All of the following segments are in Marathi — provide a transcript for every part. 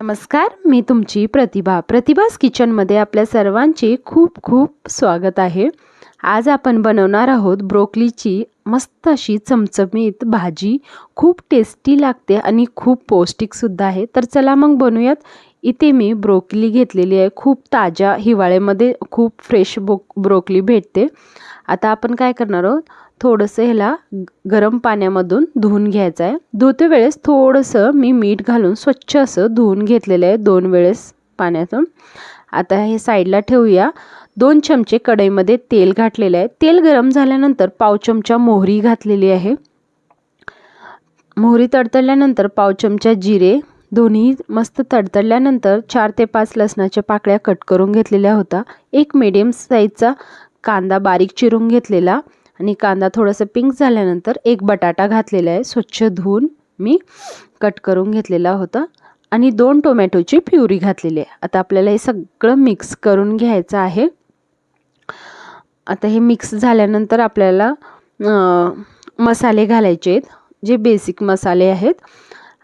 नमस्कार मी तुमची प्रतिभा. प्रतिभास किचनमध्ये आपल्या सर्वांचे खूप खूप स्वागत आहे. आज आपण बनवणार आहोत ब्रोकलीची मस्त अशी चमचमीत भाजी. खूप टेस्टी लागते आणि खूप पौष्टिकसुद्धा आहे. तर चला मग बनवूयात इथे मी ब्रोकली घेतलेली आहे. खूप ताज्या हिवाळ्यामध्ये खूप फ्रेश बो ब्रोकली भेटते. आता आपण काय करणार आहोत? थोडंसं ह्याला गरम पाण्यामधून धुवून घ्यायचं आहे. धुते वेळेस थोडंसं मी मीठ घालून स्वच्छ असं धुवून घेतलेलं आहे दोन वेळेस पाण्यातून. आता हे साईडला ठेवूया. दोन चमचे कढईमध्ये तेल घातलेलं आहे. तेल गरम झाल्यानंतर पाव चमचा मोहरी घातलेली आहे. मोहरी तडतडल्यानंतर पाव चमचा जिरे दोन्ही मस्त तडतडल्यानंतर चार ते पाच लसणाच्या पाकळ्या कट करून घेतलेल्या होत्या. एक मिडियम साईजचा कांदा बारीक चिरून घेतलेला. आणि कांदा थोडंसं पिंक झाल्यानंतर एक बटाटा घातलेला आहे. स्वच्छ धुवून मी कट करून घेतलेला होता. आणि दोन टोमॅटोची प्युरी घातलेली आहे. आता आपल्याला हे सगळं मिक्स करून घ्यायचं आहे. आता हे मिक्स झाल्यानंतर आपल्याला मसाले घालायचे आहेत. जे बेसिक मसाले आहेत.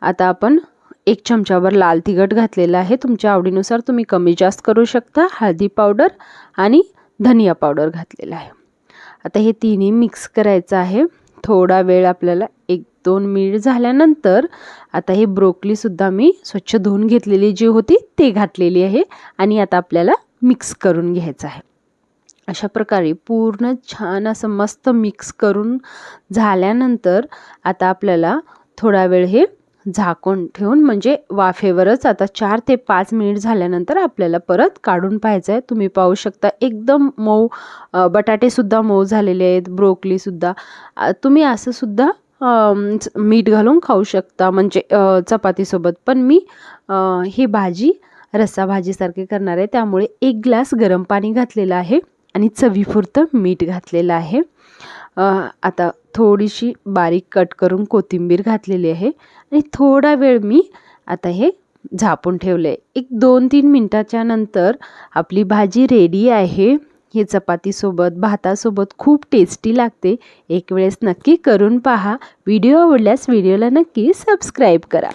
आता आपण एक चमच्यावर लाल तिखट घातलेला आहे. तुमच्या आवडीनुसार तुम्ही कमी जास्त करू शकता. हळदी पावडर आणि धनिया पावडर घातलेला आहे. आता हे तिन्ही मिक्स करायचं आहे. थोडा वेळ आपल्याला एक दोन मिनिट झाल्यानंतर आता हे ब्रोकलीसुद्धा मी स्वच्छ धुवून घेतलेली जी होती ते घातलेली आहे आणि आता आपल्याला मिक्स करून घ्यायचं आहे. अशा प्रकारे पूर्ण छान असं मस्त मिक्स करून झाल्यानंतर आता आपल्याला थोडा वेळ हे झाकून ठेवून म्हणजे वाफेवरच आता चार ते पाच मिनिट झाल्यानंतर आपल्याला परत काढून पाहायचं आहे तुम्ही पाहू शकता एकदम मऊ बटाटेसुद्धा मऊ झालेले आहेत ब्रोकलीसुद्धा तुम्ही असंसुद्धा मीठ घालून खाऊ शकता म्हणजे चपातीसोबत. पण मी ही भाजी रस्सा भाजीसारखी करणार आहे. त्यामुळे एक ग्लास गरम पाणी घातलेलं आहे आणि चवीपुरतं मीठ घातलेलं आहे. आता थोडीशी बारीक कट करून कोथिंबीर घातलेली आहे आणि थोडा वेळ मी आता हे झापून ठेवलं आहे एक दोन तीन मिनटाच्या नंतर आपली भाजी रेडी आहे. हे चपातीसोबत भातासोबत खूप टेस्टी लागते. एक वेळेस नक्की करून पहा. व्हिडिओ आवडल्यास व्हिडिओला नक्की सबस्क्राईब करा.